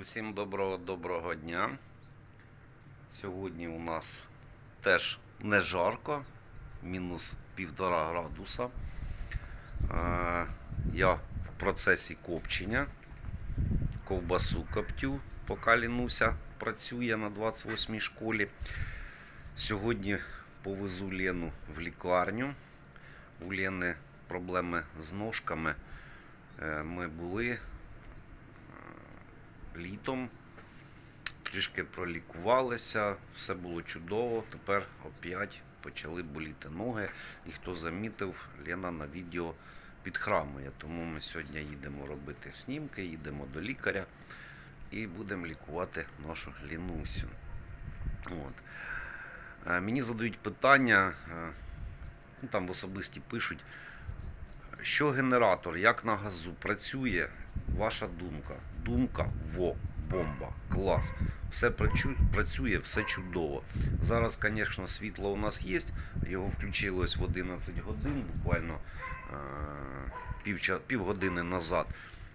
Усім доброго доброго дня. Сьогодні у нас теж не жарко, мінус півтора градуса. Е, Я в процесі копчення. Ковбасу коптю, поки Лінуся працює на 28-й школі. Сьогодні повезу Лену в лікарню. У Лени проблеми з ножками. Е, Ми були літом, трішки пролікувалися, все було чудово. Тепер опять почали боліти ноги. І хто замітив, Лена на відео підхрамує. Тому ми сьогодні їдемо робити снімки, їдемо до лікаря і будемо лікувати нашу Лінусю. От. Е, Мені задають питання, е, ну, там в особисті пишуть, що генератор, як на газу працює, ваша думка. Думка во, бомба, клас. Все працює, все чудово. Зараз, звісно, світло у нас є. Його включилось в 11 годин, буквально е, півча, півгодини назад.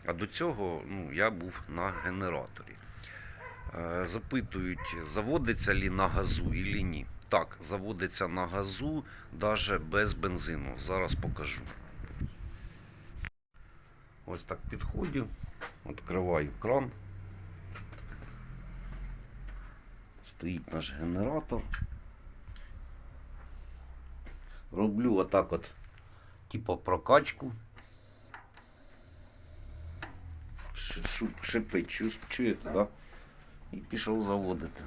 А до цього ну, я був на генераторі. Е, Запитують, заводиться лі на газу і ні. Так, заводиться на газу, навіть без бензину. Зараз покажу. Ось так підходжу, відкриваю кран. Стоїть наш генератор. Роблю отак от, типу прокачку. Шипить, чу- чуєте, да? І пішов заводити.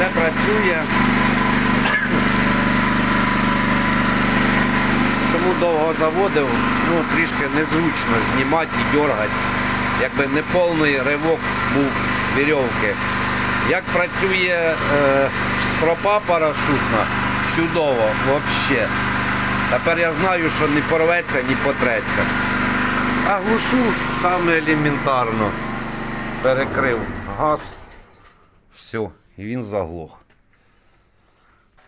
Все працює. Чому довго заводив? Ну, трішки незручно знімати і дергати. Якби не повний ривок був вірьовки. Як працює е, стропа парашутна, чудово, взагалі. Тепер я знаю, що не порветься, не потреться. А глушу саме елементарно. Перекрив газ. Все, і він заглох.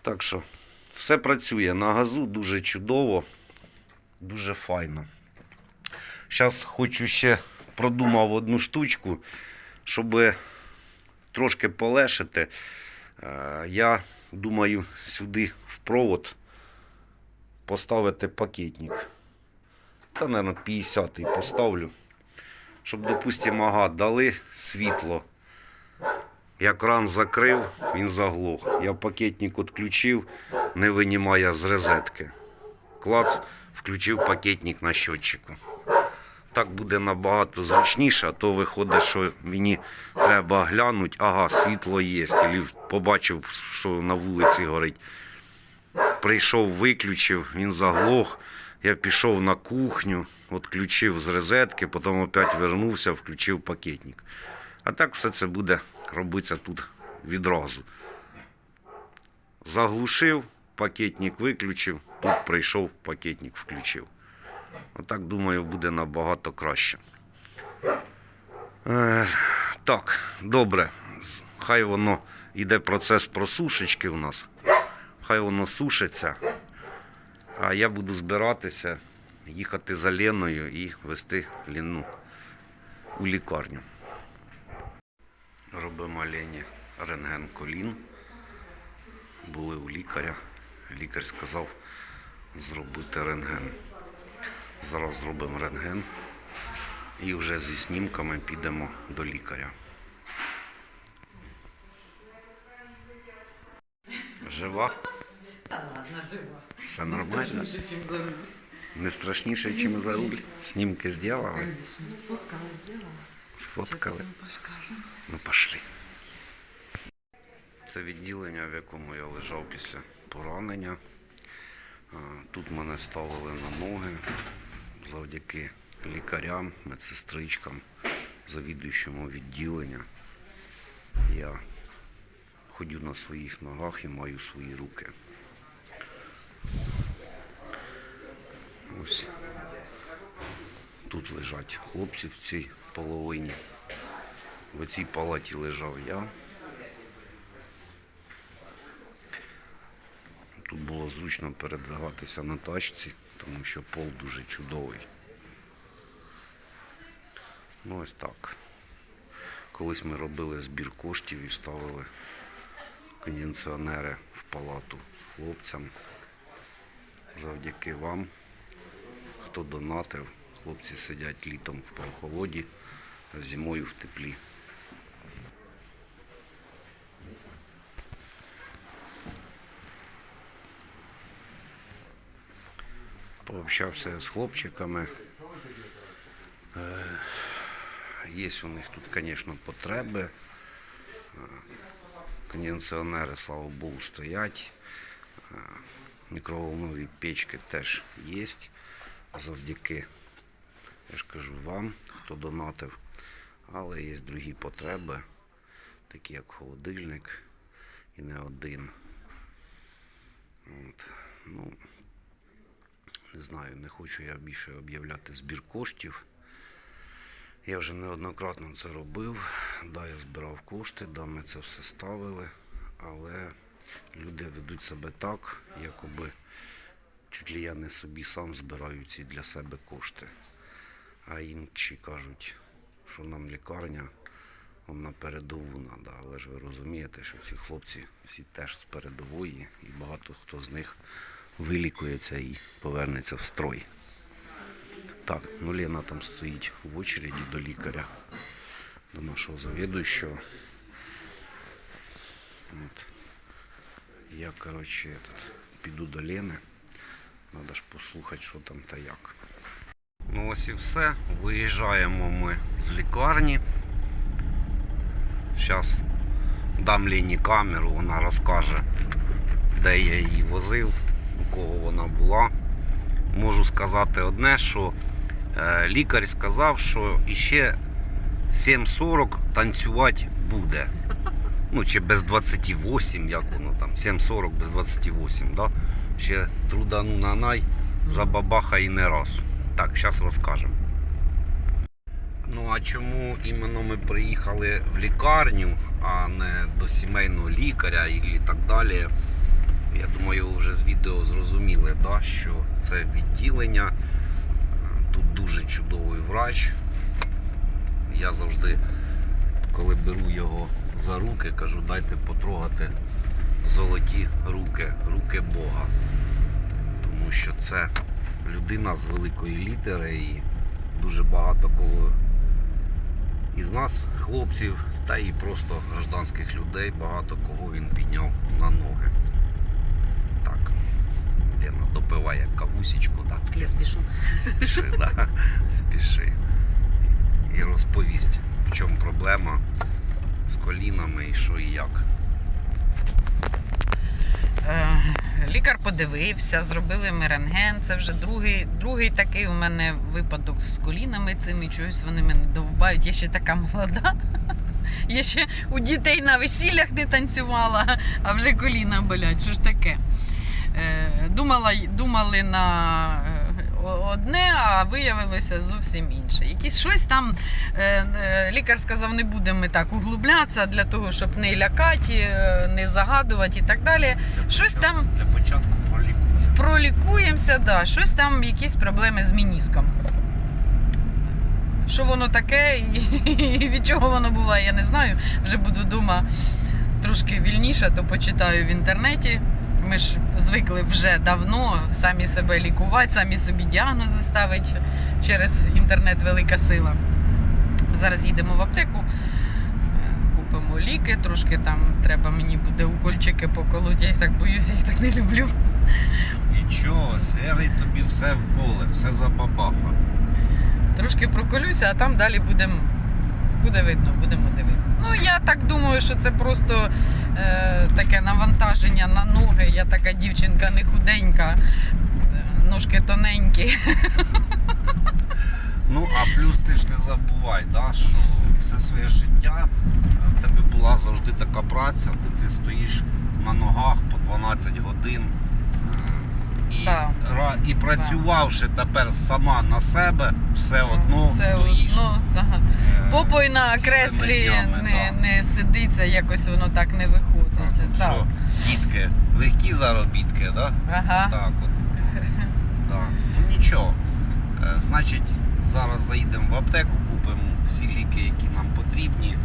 Так що, все працює на газу дуже чудово, дуже файно. Зараз хочу ще продумав одну штучку, щоб трошки полешити. Е, Я думаю сюди в провод поставити пакетник. Та, мабуть, 50-й поставлю. Щоб, допустимо, ага, дали світло. Я кран закрив, він заглох. Я пакетник відключив, не винімає з розетки. Клац, включив пакетник на щотчику. Так буде набагато зручніше, а то виходить, що мені треба глянути, ага, світло є. Або побачив, що на вулиці горить. Прийшов, виключив, він заглох. Я пішов на кухню, відключив з розетки, потім опять вернувся, включив пакетник. А так все це буде робитися тут відразу. Заглушив, пакетник виключив, тут прийшов, пакетник включив. Отак, думаю, буде набагато краще. Е, так, добре. Хай воно йде процес просушечки у нас. Хай воно сушиться. А я буду збиратися, їхати за Леною і вести Лену у лікарню. Робимо Лені рентген колін. Були у лікаря. Лікар сказав зробити рентген. Зараз зробимо рентген і вже зі снімками підемо до лікаря. Жива? Та ладно, жива. Все Не нормально? страшніше, чим за руль. Не страшніше, ніж за руль. Снімки зробили, сфоткала, сделала. сфоткали. Ну, пошли. Це відділення, в якому я лежав після поранення. Тут мене ставили на ноги завдяки лікарям, медсестричкам, завідуючому відділення. Я ходю на своїх ногах і маю свої руки. Ось тут лежать хлопці в цій половині. в цій палаті лежав я. Тут було зручно передвигатися на тачці, тому що пол дуже чудовий. Ну ось так. Колись ми робили збір коштів і ставили кондиціонери в палату хлопцям. Завдяки вам, хто донатив, хлопці сидять літом в прохолоді, а зимою в теплі. Пообщався з хлопчиками. Е, Є у них тут, звісно, потреби. Е, Кондиціонери, слава Богу, стоять. Е, Мікроволнові печки теж є. Завдяки, я ж кажу вам, хто донатив. Але є другі потреби, такі як холодильник і не один. От. Ну, не знаю, не хочу я більше об'являти збір коштів. Я вже неоднократно це робив. Да, я збирав кошти, да, ми це все ставили, але люди ведуть себе так, якоби чуть ли я не собі сам збираю ці для себе кошти. А інші кажуть, що нам лікарня вам на передову треба. Але ж ви розумієте, що ці хлопці всі теж з передової, і багато хто з них вилікується і повернеться в строй. Так, ну Лена там стоїть в очереді до лікаря, до нашого завідуючого. От. Я, коротше, этот, піду до Лени. Надо ж послухати, що там та як. Ну ось і все. Виїжджаємо ми з лікарні. Зараз дам Лені камеру, вона розкаже, де я її возив, у кого вона була. Можу сказати одне, що е, лікар сказав, що іще 7.40 танцювати буде. Ну, чи без 28, як воно там, 7.40 без 28, да? Ще трудану на най, забабаха і не раз. Так, зараз розкажемо. Ну а чому іменно ми приїхали в лікарню, а не до сімейного лікаря і так далі? Я думаю, вже з відео зрозуміли, да, що це відділення. Тут дуже чудовий врач. Я завжди, коли беру його за руки, кажу, дайте потрогати золоті руки, руки Бога. Тому що це людина з великої літери і дуже багато кого із нас, хлопців, та і просто гражданських людей, багато кого він підняв на ноги. Лена, допиває кавусічку, так. Я спішу. Спіши, да. Спіши. І розповість, в чому проблема з колінами і що і як. Е, Лікар подивився, зробили ми рентген. Це вже другий, другий такий у мене випадок з колінами цими. Чогось вони мене довбають. Я ще така молода. Я ще у дітей на весіллях не танцювала, а вже коліна болять. Що ж таке? Думала, думали на е, одне, а виявилося зовсім інше. Якісь щось там е, е, лікар сказав, не будемо так углублятися для того, щоб не лякати, не загадувати і так далі. Для Щось початку- там- Для початку пролікує. Пролікуємося, да, щось там, якісь проблеми з мініском. Що воно таке і від чого воно буває, я не знаю. Вже буду вдома трошки вільніше, то почитаю в інтернеті. Ми ж звикли вже давно самі себе лікувати, самі собі діагнози ставити через інтернет велика сила. Зараз їдемо в аптеку, е, купимо ліки, трошки там треба мені буде укольчики поколоти, я їх так боюся, я їх так не люблю. Нічого, серий тобі все в поле, все за бабаха. Трошки проколюся, а там далі будемо. Буде видно, будемо дивитися. Ну, я так думаю, що це просто е, таке навантаження на ноги. Я така дівчинка не худенька, е, ножки тоненькі. Ну, а плюс ти ж не забувай, да, що все своє життя е, в тебе була завжди така праця, де ти стоїш на ногах по 12 годин. е, І, Так. І працювавши тепер сама на себе, все одно Все стоїш. одно, да. е, Попою на креслі днями, не, да. не сидиться, якось воно так не виходить. Так, Так. Що, дітки, легкі заробітки, да? Ага. Так от. Так. Ну нічого. Е, Значить, зараз заїдемо в аптеку, купимо всі ліки, які нам потрібні,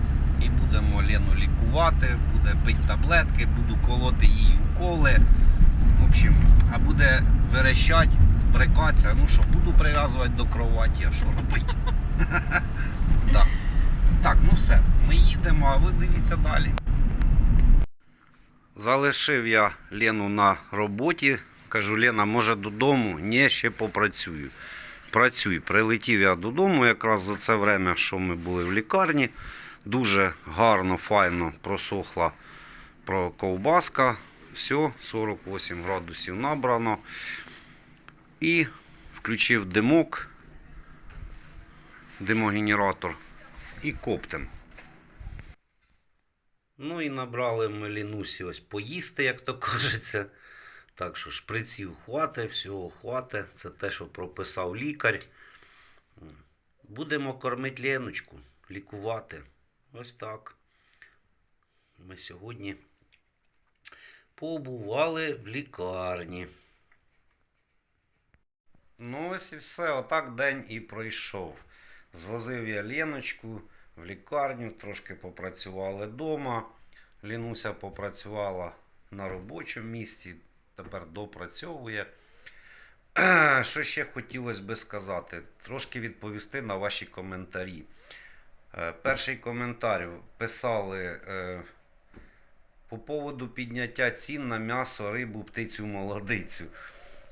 і будемо Лену лікувати, буде пити таблетки, буду колоти їй уколи. В общем, а буде верещать, брикатися. Ну що, буду прив'язувати до кроваті, а що робити? Так. Ну все, ми їдемо, а ви дивіться далі. Залишив я Лену на роботі. Кажу, Лена, може додому? Ні, ще попрацюю. Працюй. Прилетів я додому якраз за це время, що ми були в лікарні. Дуже гарно, файно просохла ковбаска. Все, 48 градусів набрано. І включив димок, димогенератор і коптим. Ну і набрали ми Лінусі ось поїсти, як то кажеться. Так що шприців хвате, всього хвате. Це те, що прописав лікар. Будемо кормити Леночку, лікувати. Ось так. Ми сьогодні побували в лікарні. Ну, ось і все. Отак день і пройшов. Звозив я Леночку в лікарню, трошки попрацювали вдома. Лінуся попрацювала на робочому місці, тепер допрацьовує. Що ще хотілося би сказати? Трошки відповісти на ваші коментарі. Е, Перший коментар писали е, по поводу підняття цін на м'ясо, рибу, птицю, молодицю.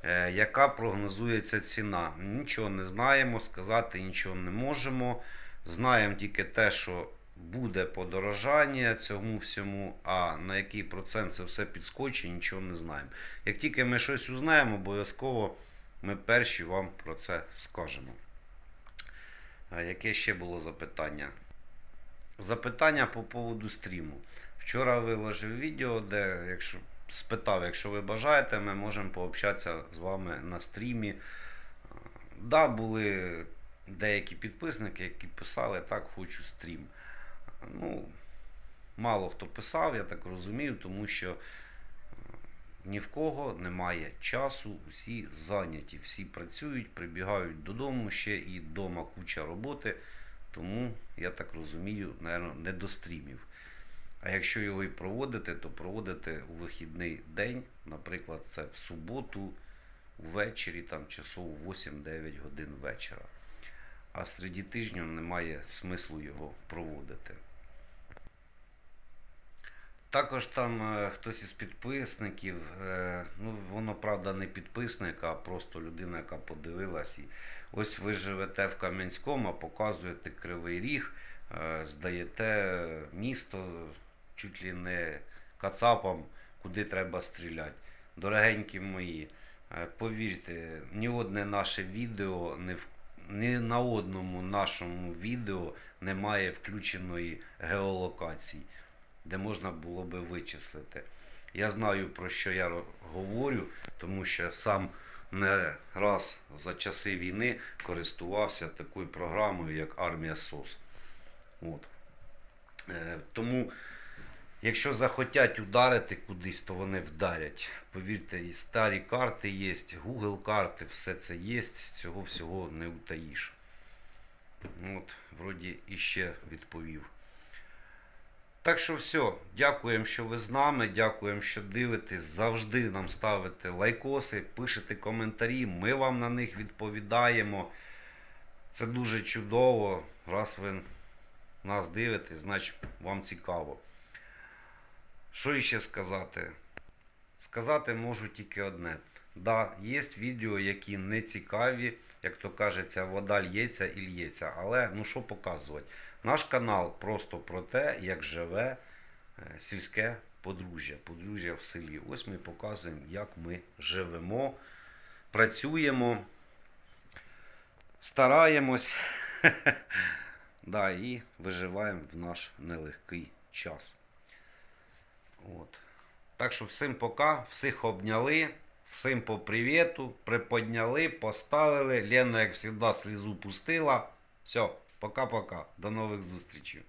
Е, Яка прогнозується ціна? Нічого не знаємо, сказати нічого не можемо. Знаємо тільки те, що буде подорожання цьому всьому, а на який процент це все підскочить, нічого не знаємо. Як тільки ми щось узнаємо, обов'язково ми перші вам про це скажемо. А Яке ще було запитання? Запитання по поводу стріму. Вчора виложив відео, де якщо спитав, якщо ви бажаєте, ми можемо пообщатися з вами на стрімі. Да, були деякі підписники, які писали, так, хочу стрім. Ну, мало хто писав, я так розумію, тому що е, ні в кого немає часу, усі зайняті, всі працюють, прибігають додому ще і вдома куча роботи. Тому, я так розумію, напевно, не до стрімів. А якщо його і проводити, то проводити у вихідний день, наприклад, це в суботу, ввечері, там часов 8-9 годин вечора. А серед тижня немає смислу його проводити. Також там е, хтось із підписників, е, ну воно правда не підписник, а просто людина, яка подивилась. І ось ви живете в Кам'янському, показуєте Кривий Ріг, е, здаєте місто чуть ли не кацапам, куди треба стріляти. Дорогенькі мої, е, повірте, ні одне наше відео не в ні на одному нашому відео немає включеної геолокації, де можна було би вичислити. Я знаю про що я говорю, тому що сам не раз за часи війни користувався такою програмою, як Армія СОС. От. Е, тому, якщо захотять ударити кудись, то вони вдарять. Повірте, і старі карти є, Google карти, все це є, цього всього не утаїш. От, вроді іще відповів. Так що все, дякуємо, що ви з нами, дякуємо, що дивитесь. Завжди нам ставите лайкоси, пишете коментарі, ми вам на них відповідаємо. Це дуже чудово. Раз ви нас дивитесь, значить вам цікаво. Що іще сказати? Сказати можу тільки одне. Да, є відео, які не цікаві, як то кажеться, вода лється і лється. Але ну що показувати? Наш канал просто про те, як живе е, сільське подружжя, подружжя в селі. Ось ми показуємо, як ми живемо, працюємо, стараємось да, і виживаємо в наш нелегкий час. От. Так що всім пока, всіх обняли. Всім по привіту. Приподняли, поставили. Лена, як завжди, слізу пустила. Все, пока-пока. До нових зустрічей.